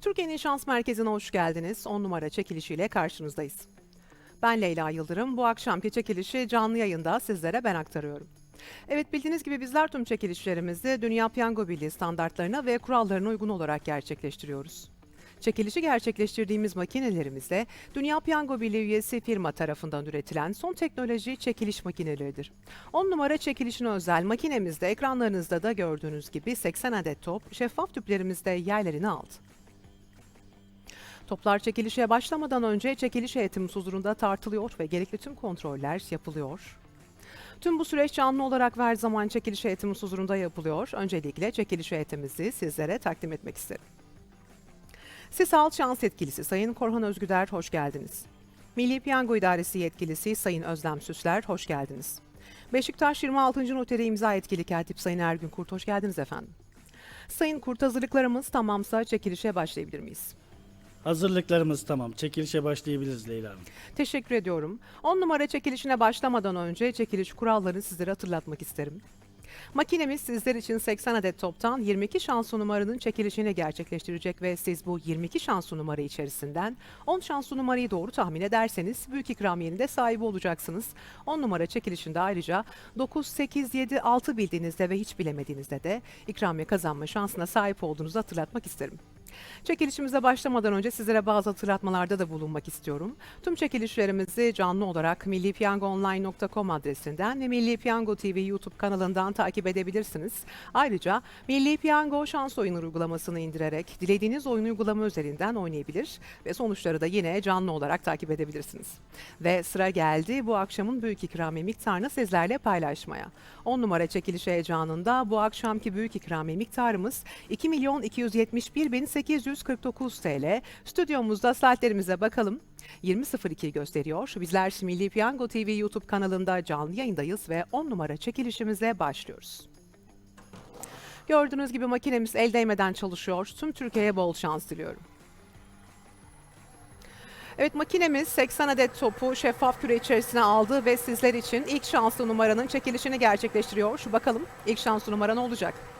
Türkiye'nin Şans Merkezi'ne hoş geldiniz. 10 numara çekilişiyle karşınızdayız. Ben Leyla Yıldırım. Bu akşamki çekilişi canlı yayında sizlere ben aktarıyorum. Evet bildiğiniz gibi bizler tüm çekilişlerimizi Dünya Piyango Birliği standartlarına ve kurallarına uygun olarak gerçekleştiriyoruz. Çekilişi gerçekleştirdiğimiz makinelerimizde Dünya Piyango Birliği üyesi firma tarafından üretilen son teknoloji çekiliş makineleridir. 10 numara çekilişine özel makinemizde ekranlarınızda da gördüğünüz gibi 80 adet top şeffaf tüplerimizde yerlerini aldı. Toplar çekilişe başlamadan önce çekiliş heyetimiz huzurunda tartılıyor ve gerekli tüm kontroller yapılıyor. Tüm bu süreç canlı olarak ve her zaman çekiliş heyetimiz huzurunda yapılıyor. Öncelikle çekiliş heyetimizi sizlere takdim etmek isterim. Sisal Şans Yetkilisi Sayın Korhan Özgüder hoş geldiniz. Milli Piyango İdaresi Yetkilisi Sayın Özlem Süsler hoş geldiniz. Beşiktaş 26. Noteri imza yetkili katip Sayın Ergün Kurt hoş geldiniz efendim. Sayın Kurt hazırlıklarımız tamamsa çekilişe başlayabilir miyiz? Hazırlıklarımız tamam. Çekilişe başlayabiliriz Leyla Hanım. Teşekkür ediyorum. 10 numara çekilişine başlamadan önce çekiliş kurallarını sizlere hatırlatmak isterim. Makinemiz sizler için 80 adet toptan 22 şanslı numaranın çekilişini gerçekleştirecek ve siz bu 22 şanslı numara içerisinden 10 şanslı numarayı doğru tahmin ederseniz büyük ikramiyenin de sahibi olacaksınız. 10 numara çekilişinde ayrıca 9, 8, 7, 6 bildiğinizde ve hiç bilemediğinizde de ikramiye kazanma şansına sahip olduğunuzu hatırlatmak isterim. Çekilişimize başlamadan önce sizlere bazı hatırlatmalarda da bulunmak istiyorum. Tüm çekilişlerimizi canlı olarak millipiyangoonline.com adresinden ve Milli Piyango TV YouTube kanalından takip edebilirsiniz. Ayrıca Milli Piyango şans oyunu uygulamasını indirerek dilediğiniz oyun uygulama üzerinden oynayabilir ve sonuçları da yine canlı olarak takip edebilirsiniz. Ve sıra geldi bu akşamın büyük ikramiye miktarını sizlerle paylaşmaya. 10 numara çekiliş heyecanında bu akşamki büyük ikramiye miktarımız 2 milyon 271 bin 849 TL. Stüdyomuzda saatlerimize bakalım. 20.02 gösteriyor. Bizler Milli Piyango TV YouTube kanalında canlı yayındayız ve 10 numara çekilişimize başlıyoruz. Gördüğünüz gibi makinemiz el değmeden çalışıyor. Tüm Türkiye'ye bol şans diliyorum. Evet makinemiz 80 adet topu şeffaf küre içerisine aldı ve sizler için ilk şanslı numaranın çekilişini gerçekleştiriyor. Şu bakalım ilk şanslı numara ne olacak?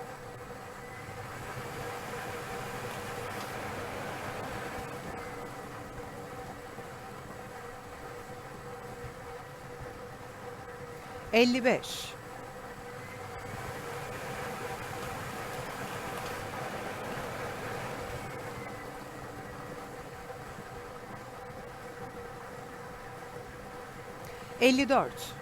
55 54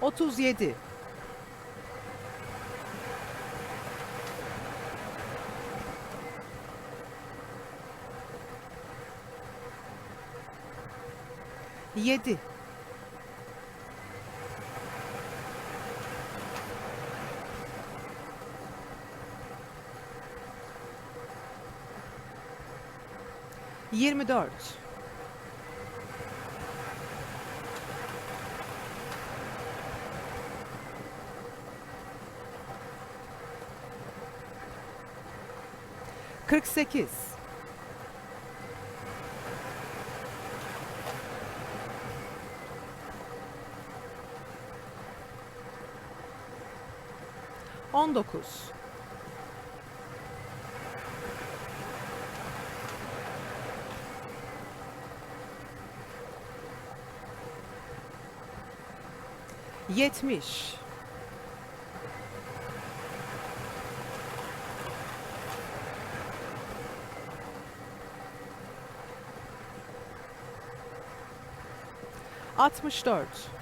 37 yedi. Yirmi dört. Kırk sekiz. 19 70 64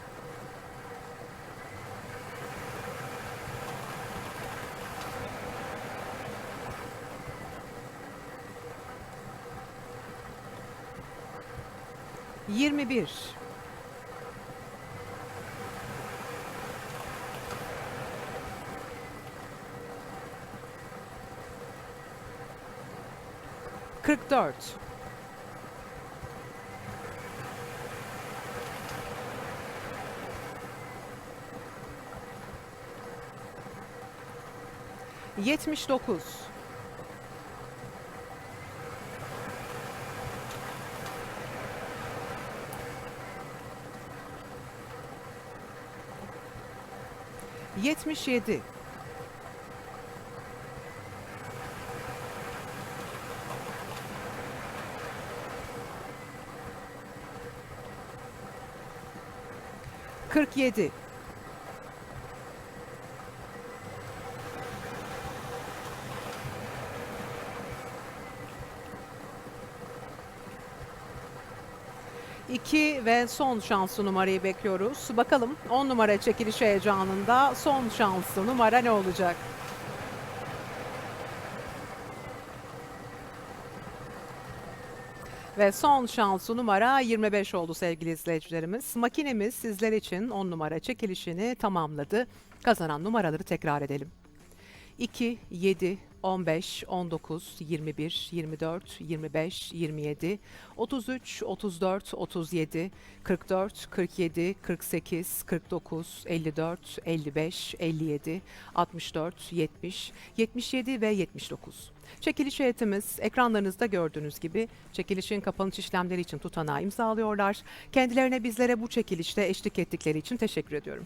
21 44 79 77 47 2 ve son şanslı numarayı bekliyoruz. Bakalım 10 numara çekiliş heyecanında son şanslı numara ne olacak? Ve son şanslı numara 25 oldu sevgili izleyicilerimiz. Makinemiz sizler için 10 numara çekilişini tamamladı. Kazanan numaraları tekrar edelim. 2, 7, 15, 19, 21, 24, 25, 27, 33, 34, 37, 44, 47, 48, 49, 54, 55, 57, 64, 70, 77 ve 79. Çekiliş heyetimiz ekranlarınızda gördüğünüz gibi çekilişin kapanış işlemleri için tutanağı imzalıyorlar. Kendilerine bizlere bu çekilişte eşlik ettikleri için teşekkür ediyorum.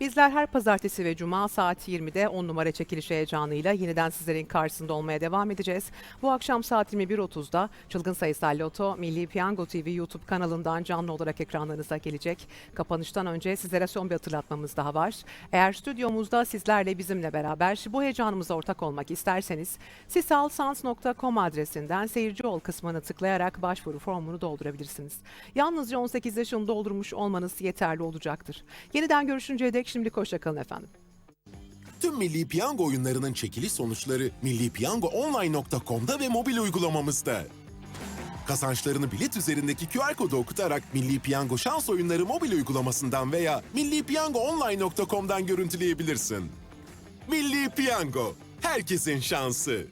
Bizler her pazartesi ve cuma saat 20'de 10 numara çekiliş heyecanıyla yeniden sizlerin karşısında olmaya devam edeceğiz. Bu akşam saat 21.30'da Çılgın Sayısal Loto Milli Piyango TV YouTube kanalından canlı olarak ekranlarınıza gelecek. Kapanıştan önce sizlere son bir hatırlatmamız daha var. Eğer stüdyomuzda sizlerle bizimle beraber bu heyecanımıza ortak olmak isterseniz sisalsans.com adresinden seyirci ol kısmını tıklayarak başvuru formunu doldurabilirsiniz. Yalnızca 18 yaşını doldurmuş olmanız yeterli olacaktır. Yeniden görüşünceye dek şimdilik hoşçakalın efendim. Tüm Milli Piyango oyunlarının çekiliş sonuçları millipiyangoonline.com'da ve mobil uygulamamızda. Kazançlarını bilet üzerindeki QR kodu okutarak Milli Piyango şans oyunları mobil uygulamasından veya millipiyangoonline.com'dan görüntüleyebilirsin. Milli Piyango, herkesin şansı.